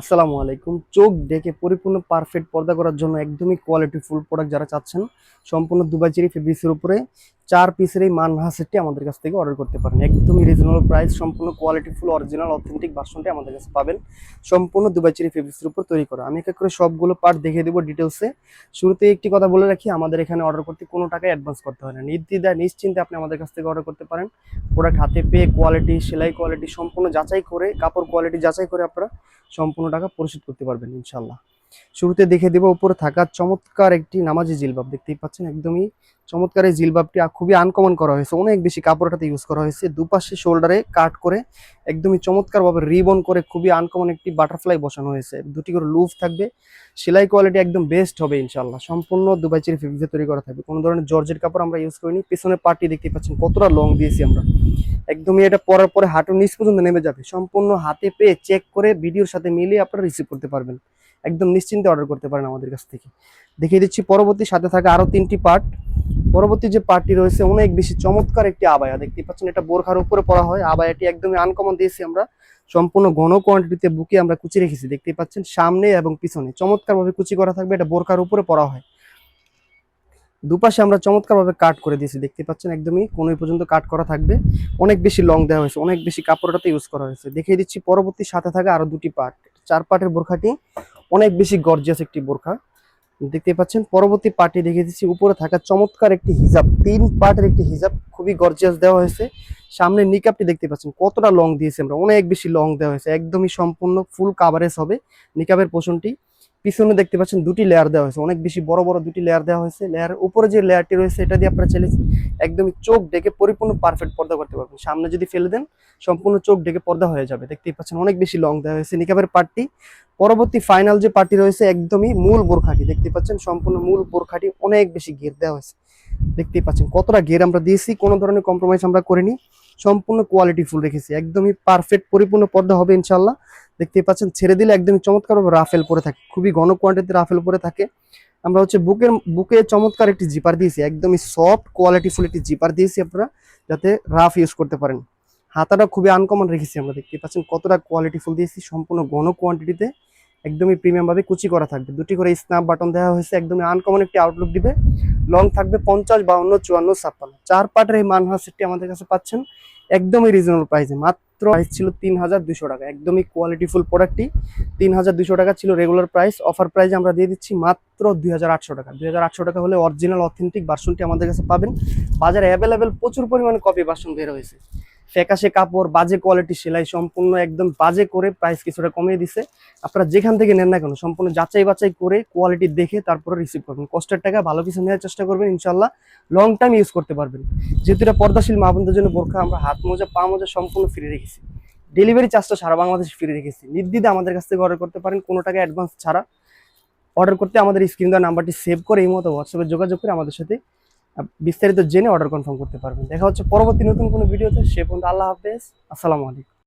আসসালামু আলাইকুম। চোখ ডেকে পরিপূর্ণ পারফেক্ট পর্দা করার জন্য একদমই কোয়ালিটি ফুল প্রোডাক্ট যারা চাচ্ছেন, সম্পূর্ণ দুবাই চেরি ফেব্রিক্সের উপরে। চার পিসের এই মানহা সেটটি আমাদের কাছ থেকে অর্ডার করতে পারেন। একদমই রিজনেবল প্রাইস সম্পূর্ণ কোয়ালিটি ফুল অরিজিনাল অথেন্টিক বাসনটি আমাদের কাছে পাবেন। সম্পূর্ণ দুবাই চেরি ফেব্রিক্সের উপর তৈরি করা। আমি এক এক করে সবগুলো পার্ট দেখিয়ে দেবো ডিটেলসে শুরুতে একটি কথা বলে রাখি, আমাদের এখানে অর্ডার করতে কোনো টাকা অ্যাডভান্স করতে হয় না। নির্দ্বিধায়, নিশ্চিন্তে আপনি আমাদের কাছ থেকে অর্ডার করতে পারেন। প্রোডাক্ট হাতে পেয়ে কোয়ালিটি সেলাই কোয়ালিটি সম্পূর্ণ যাচাই করে, কাপড় কোয়ালিটি যাচাই করে আপনারা সম্পূর্ণ টাকা পরিশোধ করতে পারবেন ইনশাল্লাহ শুরুতে দেখে দেবো, উপরে থাকা চমৎকার একটি নামাজি জিলবাব। দেখতেই পাচ্ছেন, একদমই চমৎকার এই জিলবাবটি খুবই আনকমন করা হয়েছে। অনেক বেশি কাপড়টাতে ইউজ করা হয়েছে। দুপাশে শোল্ডারে কাট করে একদমই চমৎকারভাবে রিবন করে খুবই আনকমন একটি বাটারফ্লাই বসানো হয়েছে। দুটি করে লুফ থাকবে। সেলাই কোয়ালিটি একদম বেস্ট হবে ইনশাল্লাহ সম্পূর্ণ দুবাই চেরি ফেব্রিক্সে তৈরি করা থাকবে। কোনো ধরনের জর্জের কাপড় আমরা ইউজ করিনি। পেছনে পার্টি দেখতে পাচ্ছেন, কতটা লং দিয়েছি আমরা। একদমই এটা পরার পরে হাঁটুর নিচ পর্যন্ত নেমে যাবে। সম্পূর্ণ হাতে পেয়ে চেক করে ভিডিওর সাথে মিলিয়ে আপনারা রিসিভ করতে পারবেন। একদম নিশ্চিন্তে অর্ডার করতে পারেন আমাদের কাছ থেকে। দেখিয়ে দিচ্ছি, পরবর্তী সাথে থাকা আরও তিনটি পার্ট পরবর্তী যে পার্টটি রয়েছে, অনেক বেশি চমৎকার একটি আবায়া। দেখতে পাচ্ছেন, এটা বোরখার উপরে পড়া হয়। আবায়াটি একদমই আনকমন দিয়েছি আমরা। সম্পূর্ণ ঘন কোয়ান্টিটিতে বুকে আমরা কুচি রেখেছি। দেখতে পাচ্ছেন, সামনে এবং পিছনে চমৎকারভাবে কুচি করা থাকবে। এটা বোরখার উপরে পরা হয়। দুপাশে আমরা চমৎকারভাবে কাট করে দিয়েছি। দেখতে পাচ্ছেন, একদমই কোনোই পর্যন্ত কাট করা থাকবে। অনেক বেশি লং দেওয়া হয়েছে। অনেক বেশি কাপড়টাতে ইউজ করা হয়েছে। দেখিয়ে দিচ্ছি, পরবর্তী সাথে থাকা আরও দুটি পার্ট চার পার্টের বোরখাটি অনেক বেশি গর্জিয়াস একটি বোরখা। দেখতে পাচ্ছেন, পরবর্তী পার্টি দেখিয়ে দিচ্ছি। উপরে থাকা চমৎকার একটি হিজাব, তিন পার্টের একটি হিজাব, খুবই গর্জিয়াস দেওয়া হয়েছে। সামনে নিকাপটি দেখতে পাচ্ছেন, কতটা লং দিয়েছে আমরা, অনেক বেশি লং দেওয়া হয়েছে, একদমই সম্পূর্ণ ফুল কাভারেজ হবে নিকাপের পোষণটি। পিছনে দেখতে পাচ্ছেন দুটি লেয়ার দেওয়া হয়েছে। অনেক বেশি বড় বড় দুটি লেয়ার দেওয়া হয়েছে। লেয়ারের উপরে যে লেয়ারটি রয়েছে, এটা দিয়ে আপনারা চাইলে একদমই চোখ ডেকে পরিপূর্ণ পারফেক্ট পর্দা করতে পারবেন। সামনে যদি ফেলে দেন, সম্পূর্ণ চোখ ডেকে পর্দা হয়ে যাবে। দেখতেই পাচ্ছেন অনেক বেশি লং দেওয়া হয়েছে নিকাবের পার্টটি পরবর্তী ফাইনাল যে পার্টি রয়েছে, একদমই মূল বোরখাটি। দেখতে পাচ্ছেন সম্পূর্ণ মূল বোরখাটি অনেক বেশি ঘের দেওয়া হয়েছে। দেখতেই পাচ্ছেন কতটা ঘের আমরা দিয়েছি, কোনো ধরনের কম্প্রোমাইজ আমরা করিনি। সম্পূর্ণ কোয়ালিটি ফুল রেখেছি। একদমই পারফেক্ট পরিপূর্ণ পর্দা হবে ইনশাল্লাহ দেখতেই পাচ্ছেন, ছেড়ে দিলে একদমই চমৎকারভাবে রাফেল পরে থাকে, খুবই ঘন কোয়ান্টিটিতে রাফেল পরে থাকে। আমরা হচ্ছে বুকের, বুকে চমৎকার একটি জিপার দিয়েছি, একদমই সফট কোয়ালিটি ফুল একটি জিপার দিয়েছি আপনারা, যাতে রাফ ইউজ করতে পারেন। হাতাটা খুবই আনকমন রেখেছি আমরা দেখতে পাচ্ছেন কতটা কোয়ালিটি ফুল দিয়েছি, সম্পূর্ণ ঘন কোয়ান্টিটিতে একদমই প্রিমিয়াম ভাবে কুচি করা থাকবে। দুটি করে স্ন্যাপ বাটন দেওয়া হয়েছে, একদমই আনকমন একটি আউটলুক দিবে। লং থাকবে পঞ্চাশ, বাউন্ন, চুয়ান্ন, ছাপ্পান্ন। চার পার্টের এই মানহা সেটটি আমাদের কাছে পাচ্ছেন, একদমই রিজনেবল প্রাইসে মাত্র প্রাইস ছিল তিন হাজার দুশো টাকা। একদমই কোয়ালিটিফুল প্রোডাক্টটি তিন হাজার দুশো টাকা ছিল রেগুলার প্রাইস অফার প্রাইস আমরা দিয়ে দিচ্ছি মাত্র দুই হাজার আটশো টাকা। দুই হাজার আটশো টাকা হলে অরিজিনাল অথেন্টিক বাসনটি আমাদের কাছে পাবেন। বাজারে অ্যাভেলেবেল প্রচুর পরিমাণে কপি বাসন বের হয়েছে। ফ্যাকাশে কাপড়, বাজে কোয়ালিটি সেলাই সম্পূর্ণ একদম বাজে করে প্রাইস কিছুটা কমিয়ে দিছে। আপনারা যেখান থেকে নেন না কেন, সম্পূর্ণ যাচাই বাছাই করে কোয়ালিটি দেখে তারপরে রিসিভ করবেন। কষ্টের টাকা ভালো কিছু নেওয়ার চেষ্টা করবেন ইনশাল্লাহ লং টাইম ইউজ করতে পারবেন। যেহেতু এটা পর্দাশীল, মা বোনদের জন্য বোরখা, আমরা হাত মোজা, পা মোজা সম্পূর্ণ ফ্রি রেখেছি। ডেলিভারি চার্জটা সারা বাংলাদেশে ফ্রি রেখেছি। নির্দ্বিধে আমাদের কাছ থেকে অর্ডার করতে পারেন, কোনো টাকা অ্যাডভান্স ছাড়া। অর্ডার করতে আমাদের স্ক্রিন দেওয়া নাম্বারটি সেভ করে এই মতো হোয়াটসঅ্যাপে যোগাযোগ করে আমাদের সাথে বিস্তারিত জেনে অর্ডার কনফার্ম করতে পারবেন। দেখা হচ্ছে পরবর্তী নতুন কোনো ভিডিওতে সে পর্যন্ত আল্লাহ হাফেজ। আসসালামু আলাইকুম।